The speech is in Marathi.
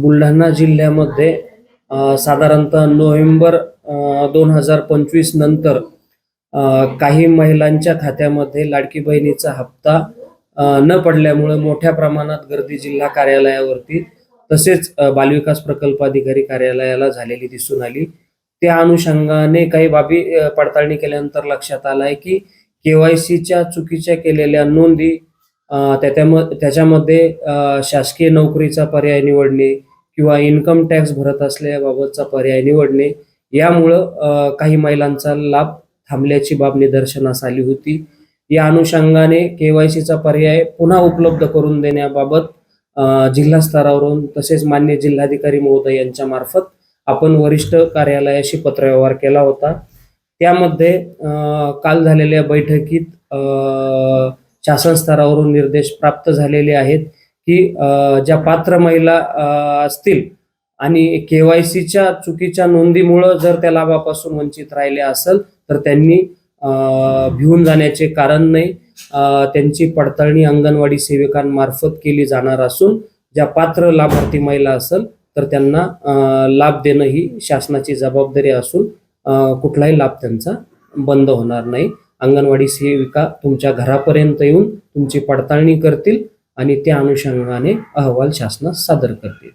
बुलढाणा जिल्ह्यामध्ये साधारणतः नोव्हेंबर दोन हजार पंचवीस नंतर काही महिलांच्या खात्यामध्ये लाडकी बहिणीचा हप्ता न पडल्यामुळे मोठ्या प्रमाणात गर्दी जिल्हा कार्यालयावरती तसेच बालविकास प्रकल्प अधिकारी कार्यालयाला झालेली दिसून आली. त्या अनुषंगाने काही बाबी पडताळणी केल्यानंतर लक्षात आलं आहे की केवायसीच्या चुकीच्या केलेल्या नोंदी त्याच्यामध्ये शासकीय नोकरीचा पर्याय निवडणे किंवा इन्कम टॅक्स भरत असल्याबाबतचा पर्याय निवडणे यामुळं काही महिलांचा लाभ थांबल्याची बाब निदर्शनास आली होती. या अनुषंगाने केवायसीचा पर्याय पुन्हा उपलब्ध करून देण्याबाबत जिल्हा स्तरावरून तसेच मान्य जिल्हाधिकारी महोदय यांच्या मार्फत आपण वरिष्ठ कार्यालयाशी पत्रव्यवहार केला होता. त्यामध्ये काल झालेल्या बैठकीत अ, शासन स्तरावरून निर्देश प्राप्त झालेले आहेत. की ज्या पात्र महिला असतील आणि केवायसीच्या चुकीच्या नोंदीमुळं जर त्या लाभापासून वंचित राहिले असेल तर त्यांनी भिवून जाण्याचे कारण नाही. त्यांची पडताळणी अंगणवाडी सेविकांमार्फत केली जाणार असून ज्या पात्र लाभार्थी महिला असेल तर त्यांना लाभ देणं ही शासनाची जबाबदारी असून कुठलाही लाभ त्यांचा बंद होणार नाही. अंगणवाडी सेविका तुमच्या घरापर्यंत येऊन तुमची पडताळणी करतील. आणि त्या अनुषंगाने अहवाल शासनास सादर करतील